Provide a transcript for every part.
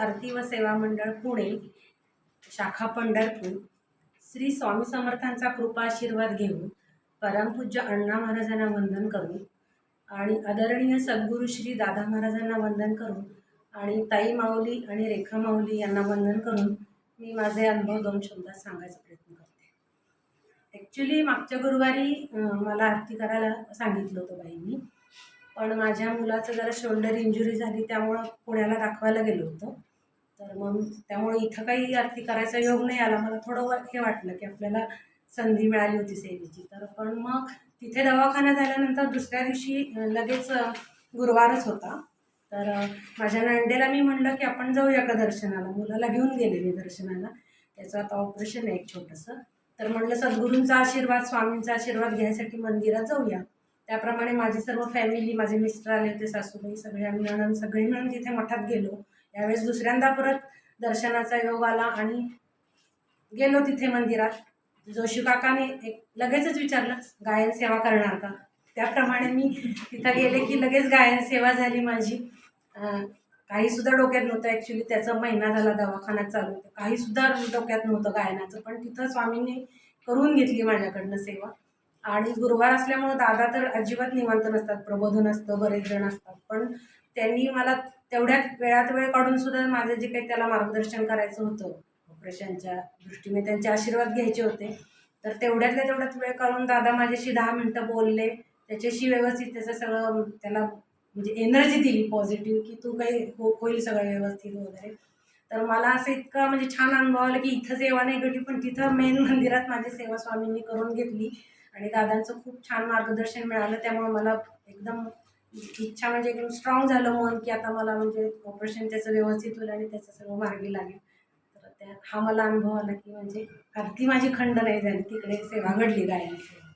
आरती व सेवा मंडळ पुणे शाखा पंढरपूर श्री स्वामी समर्थांचा कृपा आशीर्वाद घेऊन परमपूज्य अण्णा महाराजांना वंदन करून आणि आदरणीय सद्गुरू श्री दादा महाराजांना वंदन करून आणि ताई माऊली आणि रेखा माऊली यांना वंदन करून मी माझे अनुभव दोन शब्दात सांगायचा प्रयत्न करते. ॲक्च्युली मागच्या गुरुवारी मला आरती करायला सांगितलं होतं बाईंनी पण माझ्या मुलाचं जरा शोल्डर इंजुरी झाली त्यामुळं पुण्याला दाखवायला गेलो होतो. तर मग त्यामुळे इथं काही आरती करायचा योग नाही आला. मला थोडं हे वाटलं की आपल्याला संधी मिळाली होती सेवेची. तर पण मग तिथे दवाखाना झाल्यानंतर दुसऱ्या दिवशी लगेच गुरुवारच होता. तर माझ्या नंडेला मी म्हणलं की आपण जाऊया का दर्शनाला. मुलाला घेऊन गेले मी दर्शनाला. त्याचं आता ऑपरेशन आहे एक छोटंसं. तर म्हणलं सद्गुरूंचा आशीर्वाद स्वामींचा आशीर्वाद घ्यायसाठी मंदिरात जाऊया. त्याप्रमाणे माझी सर्व फॅमिली माझे मिस्टर आले होते सासूबाई सगळे आम्ही नणंद सगळे मिळून तिथे मठात गेलो. यावेळेस दुसऱ्यांदा परत दर्शनाचा योग आला आणि गेलो तिथे मंदिरात. जोशी काकाने एक लगेचच विचारलं गायन सेवा करणार का? त्याप्रमाणे मी तिथं गेले की लगेच गायन सेवा झाली माझी. काहीसुद्धा डोक्यात नव्हतं ॲक्च्युली त्याचा महिना झाला दवाखान्यात चालू होतं. काहीसुद्धा डोक्यात नव्हतं गायनाचं पण तिथं स्वामींनी करून घेतली माझ्याकडनं सेवा. आणि गुरुवार असल्यामुळं दादा तर अजिबात निवांत नसतात प्रबोधन असतं बरेच जण असतात. पण त्यांनी मला तेवढ्यात वेळात वेळ काढून सुद्धा माझं जे काही त्याला मार्गदर्शन करायचं होतं ऑपरेशनच्या दृष्टीने त्यांचे आशीर्वाद घ्यायचे होते. तर तेवढ्यातल्या तेवढ्यात वेळ काढून दादा माझ्याशी दहा मिनटं बोलले. त्याच्याशी व्यवस्थित त्याचं सगळं त्याला म्हणजे एनर्जी दिली पॉझिटिव्ह की तू काही हो होईल सगळं व्यवस्थित वगैरे. तर मला असं इतकं म्हणजे छान अनुभव आला की इथं सेवा नाही घडली पण तिथं मेन मंदिरात माझी सेवा स्वामींनी करून घेतली. आणि दादांचं खूप छान मार्गदर्शन मिळालं त्यामुळे मला एकदम इच्छा म्हणजे एकदम स्ट्रॉंग झालं मन की आता मला म्हणजे ऑपरेशन त्याचं व्यवस्थित होईल आणि त्याचं सर्व मार्गी लागेल. तर त्या हा मला अनुभव आला की म्हणजे अगदी माझी खंड नाही झाली तिकडे सेवा घडली गायन सेवा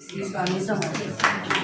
श्री स्वामी समर्थ.